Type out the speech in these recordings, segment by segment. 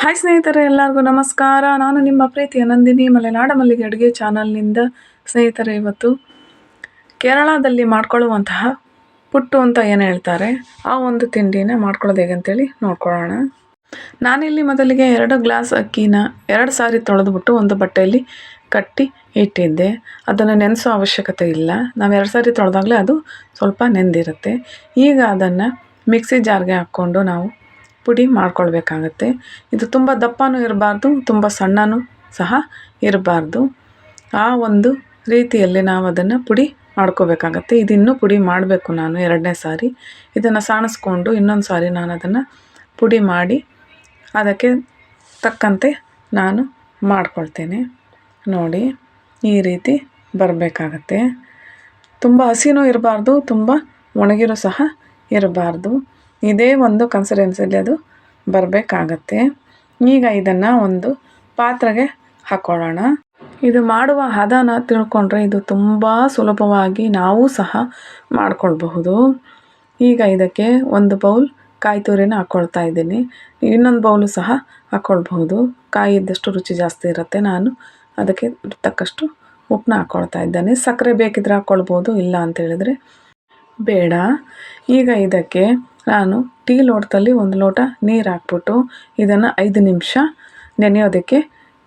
Hi ಸ್ನೇಹಿತರೆ, ಎಲ್ಲರಿಗೂ ನಮಸ್ಕಾರ. ನಾನು ನಿಮ್ಮ ಪ್ರೀತಿಯ ನಂದಿನಿ, ಮಲೆನಾಡ ಮಲ್ಲಿಗೆ ಅಡುಗೆ ಚಾನಲ್ನಿಂದ. ಸ್ನೇಹಿತರೆ, ಇವತ್ತು ಕೇರಳದಲ್ಲಿ ಮಾಡ್ಕೊಳ್ಳುವಂತಹ ಪುಟ್ಟು ಅಂತ ಏನು ಹೇಳ್ತಾರೆ? ಆ ಒಂದು ತಿಂಡಿನ ಮಾಡ್ಕೊಳ್ಳೋದು ಹೇಗೆ ಅಂತೇಳಿ ನೋಡ್ಕೊಳ್ಳೋಣ. ನಾನಿಲ್ಲಿ ಮೊದಲಿಗೆ ಎರಡು ಗ್ಲಾಸ್ ಅಕ್ಕಿನ ಎರಡು ಸಾರಿ ತೊಳೆದ್ಬಿಟ್ಟು ಒಂದು ಬಟ್ಟೆಯಲ್ಲಿ ಕಟ್ಟಿ ಇಟ್ಟಿದ್ದೆ. ಅದನ್ನು ನೆನೆಸೋ ಅವಶ್ಯಕತೆ ಇಲ್ಲ. ನಾವು ಎರಡು ಸಾರಿ ತೊಳೆದಾಗಲೇ ಅದು ಸ್ವಲ್ಪ ನೆಂದಿರುತ್ತೆ. ಈಗ ಅದನ್ನು ಮಿಕ್ಸಿ ಜಾರ್ಗೆ ಹಾಕ್ಕೊಂಡು ನಾವು ಪುಡಿ ಮಾಡ್ಕೊಳ್ಬೇಕಾಗತ್ತೆ. ಇದು ತುಂಬ ದಪ್ಪನೂ ಇರಬಾರ್ದು, ತುಂಬ ಸಣ್ಣನೂ ಸಹ ಇರಬಾರ್ದು. ಆ ಒಂದು ರೀತಿಯಲ್ಲಿ ನಾವು ಅದನ್ನು ಪುಡಿ ಮಾಡ್ಕೋಬೇಕಾಗತ್ತೆ. ಇದಿನ್ನೂ ಪುಡಿ ಮಾಡಬೇಕು ನಾನು ಎರಡನೇ ಸಾರಿ. ಇದನ್ನು ಸಾಣಿಸ್ಕೊಂಡು ಇನ್ನೊಂದು ಸಾರಿ ನಾನು ಅದನ್ನು ಪುಡಿ ಮಾಡಿ ಅದಕ್ಕೆ ತಕ್ಕಂತೆ ನಾನು ಮಾಡ್ಕೊಳ್ತೇನೆ. ನೋಡಿ, ಈ ರೀತಿ ಬರಬೇಕಾಗತ್ತೆ. ತುಂಬ ಹಸಿನೂ ಇರಬಾರ್ದು, ತುಂಬ ಒಣಗಿರೋ ಸಹ ಇರಬಾರ್ದು. ಇದೇ ಒಂದು ಕನ್ಸಿಡೆನ್ಸಲ್ಲಿ ಅದು ಬರಬೇಕಾಗತ್ತೆ. ಈಗ ಇದನ್ನು ಒಂದು ಪಾತ್ರೆಗೆ ಹಾಕ್ಕೊಳ್ಳೋಣ ಇದು ಮಾಡುವ ಹದನ ತಿಳ್ಕೊಂಡ್ರೆ ಇದು ತುಂಬ ಸುಲಭವಾಗಿ ನಾವು ಸಹ ಮಾಡ್ಕೊಳ್ಬಹುದು. ಈಗ ಇದಕ್ಕೆ ಒಂದು ಬೌಲ್ ಕಾಯಿ ತುರಿನ ಹಾಕ್ಕೊಳ್ತಾ ಇದ್ದೀನಿ. ಇನ್ನೊಂದು ಬೌಲು ಸಹ ಹಾಕ್ಕೊಳ್ಬಹುದು ಕಾಯಿ ಇದ್ದಷ್ಟು ರುಚಿ ಜಾಸ್ತಿ ಇರುತ್ತೆ. ನಾನು ಅದಕ್ಕೆ ತಕ್ಕಷ್ಟು ಉಪ್ಪನ್ನ ಹಾಕ್ಕೊಳ್ತಾ ಇದ್ದೇನೆ. ಸಕ್ಕರೆ ಬೇಕಿದ್ರೆ ಹಾಕ್ಕೊಳ್ಬೋದು ಇಲ್ಲ ಅಂತ ಹೇಳಿದ್ರೆ ಬೇಡ. ಈಗ ಇದಕ್ಕೆ ನಾನು ಟೀ ಲೋಟದಲ್ಲಿ ಒಂದು ಲೋಟ ನೀರು ಹಾಕ್ಬಿಟ್ಟು ಇದನ್ನು ಐದು ನಿಮಿಷ ನೆನೆಯೋದಕ್ಕೆ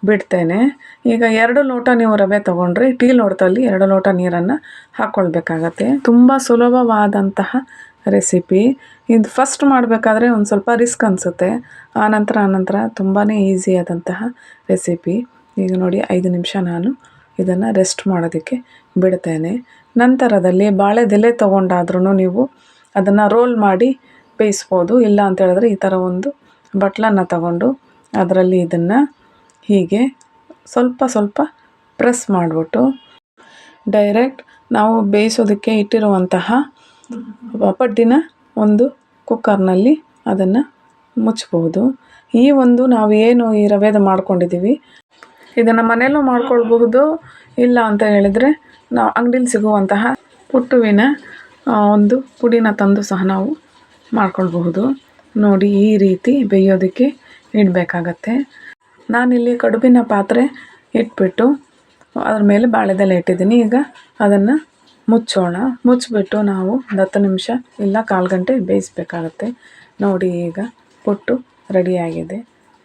ಬಿಡ್ತೇನೆ. ಈಗ ಎರಡು ಲೋಟ ನೀವು ರವೆ ತೊಗೊಂಡ್ರೆ ಟೀ ಲೋಟದಲ್ಲಿ ಎರಡು ಲೋಟ ನೀರನ್ನು ಹಾಕ್ಕೊಳ್ಬೇಕಾಗತ್ತೆ ತುಂಬ ಸುಲಭವಾದಂತಹ ರೆಸಿಪಿ. ಇದು ಫಸ್ಟ್ ಮಾಡಬೇಕಾದ್ರೆ ಒಂದು ಸ್ವಲ್ಪ ರಿಸ್ಕ್ ಅನಿಸುತ್ತೆ. ಆನಂತರ ಆನಂತರ ತುಂಬಾ ಈಸಿಯಾದಂತಹ ರೆಸಿಪಿ. ಈಗ ನೋಡಿ ಐದು ನಿಮಿಷ ನಾನು ಇದನ್ನು ರೆಸ್ಟ್ ಮಾಡೋದಕ್ಕೆ ಬಿಡ್ತೇನೆ. ನಂತರದಲ್ಲಿ ಬಾಳೆದೆಲೆ ತೊಗೊಂಡಾದ್ರೂ ನೀವು ಅದನ್ನು ರೋಲ್ ಮಾಡಿ ಬೇಯಿಸ್ಬೋದು, ಇಲ್ಲ ಅಂತ ಹೇಳಿದ್ರೆ ಈ ಥರ ಒಂದು ಬಟ್ಲನ್ನು ತಗೊಂಡು ಅದರಲ್ಲಿ ಇದನ್ನು ಹೀಗೆ ಸ್ವಲ್ಪ ಸ್ವಲ್ಪ ಪ್ರೆಸ್ ಮಾಡಿಬಿಟ್ಟು ಡೈರೆಕ್ಟ್ ನಾವು ಬೇಯಿಸೋದಕ್ಕೆ ಇಟ್ಟಿರುವಂತಹ ಪಡ್ಡಿನ ಒಂದು ಕುಕ್ಕರ್ನಲ್ಲಿ ಅದನ್ನು ಮುಚ್ಚಬಹುದು ಈ ಒಂದು ನಾವು ಏನು ಈ ರವೆದ ಮಾಡ್ಕೊಂಡಿದ್ದೀವಿ, ಇದನ್ನು ಮನೆಯಲ್ಲೂ ಮಾಡ್ಕೊಳ್ಬಹುದು, ಇಲ್ಲ ಅಂತ ಹೇಳಿದರೆ ನಾವು ಅಂಗಡೀಲಿ ಸಿಗುವಂತಹ ಪುಟ್ಟುವಿನ ಒಂದು ಪುಡಿನ ತಂದು ಸಹ ನಾವು ಮಾಡ್ಕೊಳ್ಬಹುದು. ನೋಡಿ ಈ ರೀತಿ ಬೇಯೋದಕ್ಕೆ ಇಡಬೇಕಾಗತ್ತೆ. ನಾನಿಲ್ಲಿ ಕಡುಬಿನ ಪಾತ್ರೆ ಇಟ್ಬಿಟ್ಟು ಅದ್ರ ಮೇಲೆ ಬಾಳೆದೆಲೆ ಇಟ್ಟಿದ್ದೀನಿ. ಈಗ ಅದನ್ನು ಮುಚ್ಚೋಣ. ಮುಚ್ಚಿಬಿಟ್ಟು ನಾವು ಒಂದು ಹತ್ತು ನಿಮಿಷ ಇಲ್ಲ ಕಾಲು ಗಂಟೆ ಬೇಯಿಸ್ಬೇಕಾಗತ್ತೆ. ನೋಡಿ ಈಗ ಪುಟ್ಟು ರೆಡಿಯಾಗಿದೆ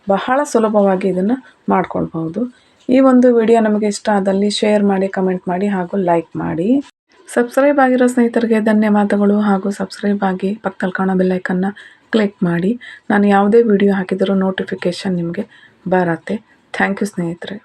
ಬಹಳ ಸುಲಭವಾಗಿ ಇದನ್ನು ಮಾಡ್ಕೊಳ್ಬಹುದು. ಈ ಒಂದು ವಿಡಿಯೋ ನಮಗೆ ಇಷ್ಟ ಆದಲ್ಲಿ ಶೇರ್ ಮಾಡಿ, ಕಮೆಂಟ್ ಮಾಡಿ ಹಾಗೂ ಲೈಕ್ ಮಾಡಿ. ಸಬ್ಸ್ಕ್ರೈಬ್ ಆಗಿರೋ ಸ್ನೇಹಿತರಿಗೆ ಧನ್ಯವಾದಗಳು ಹಾಗೂ ಸಬ್ಸ್ಕ್ರೈಬ್ ಆಗಿ ಪಕ್ಕದಲ್ಲಿ ಕಾಣೋ ಬೆಲ್ಲೈಕನ್ನು ಕ್ಲಿಕ್ ಮಾಡಿ. ನಾನು ಯಾವುದೇ ವಿಡಿಯೋ ಹಾಕಿದರೂ ನೋಟಿಫಿಕೇಷನ್ ನಿಮಗೆ ಬರತ್ತೆ. ಥ್ಯಾಂಕ್ ಯು ಸ್ನೇಹಿತರೆ.